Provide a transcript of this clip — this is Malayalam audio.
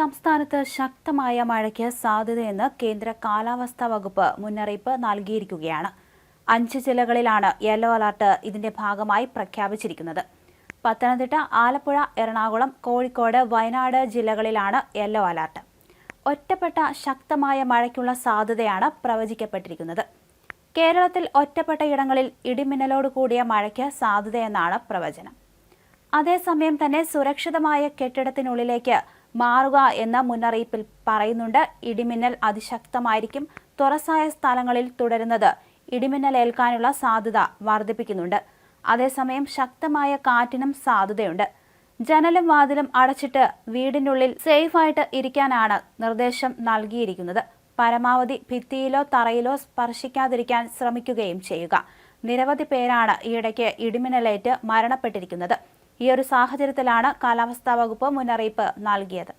സംസ്ഥാനത്ത് ശക്തമായ മഴയ്ക്ക് സാധ്യതയെന്ന് കേന്ദ്ര കാലാവസ്ഥാ വകുപ്പ് മുന്നറിയിപ്പ് നൽകിയിരിക്കുകയാണ്. അഞ്ച് ജില്ലകളിലാണ് യെല്ലോ അലർട്ട് ഇതിന്റെ ഭാഗമായി പ്രഖ്യാപിച്ചിരിക്കുന്നത്. പത്തനംതിട്ട ആലപ്പുഴ എറണാകുളം കോഴിക്കോട് വയനാട് ജില്ലകളിലാണ് യെല്ലോ അലർട്ട്. ഒറ്റപ്പെട്ട ശക്തമായ മഴയ്ക്കുള്ള സാധ്യതയാണ് പ്രവചിക്കപ്പെട്ടിരിക്കുന്നത്. കേരളത്തിൽ ഒറ്റപ്പെട്ട ഇടങ്ങളിൽ ഇടിമിന്നലോട് കൂടിയ മഴയ്ക്ക് സാധ്യതയെന്നാണ് പ്രവചനം. അതേസമയം തന്നെ സുരക്ഷിതമായ കെട്ടിടത്തിനുള്ളിലേക്ക് മാറുക എന്ന മുന്നറിയിപ്പിൽ പറയുന്നുണ്ട്. ഇടിമിന്നൽ അതിശക്തമായിരിക്കും തുറസായ സ്ഥലങ്ങളിൽ തുടരുന്നത്. ഇടിമിന്നൽ ഏൽക്കാനുള്ള സാധ്യത വർദ്ധിപ്പിക്കുന്നുണ്ട്. അതേസമയം ശക്തമായ കാറ്റിനും സാധ്യതയുണ്ട്. ജനലും വാതിലും അടച്ചിട്ട് വീടിനുള്ളിൽ സേഫായിട്ട് ഇരിക്കാനാണ് നിർദ്ദേശം നൽകിയിരിക്കുന്നത്. പരമാവധി ഭിത്തിയിലോ തറയിലോ സ്പർശിക്കാതിരിക്കാൻ ശ്രമിക്കുകയും ചെയ്യുക. നിരവധി പേരാണ് ഈയിടയ്ക്ക് ഇടിമിന്നലേറ്റ് മരണപ്പെട്ടിരിക്കുന്നത്. ഈ ഒരു സാഹചര്യത്തിലാണ് കാലാവസ്ഥാ വകുപ്പ് മുന്നറിയിപ്പ് നൽകിയത്.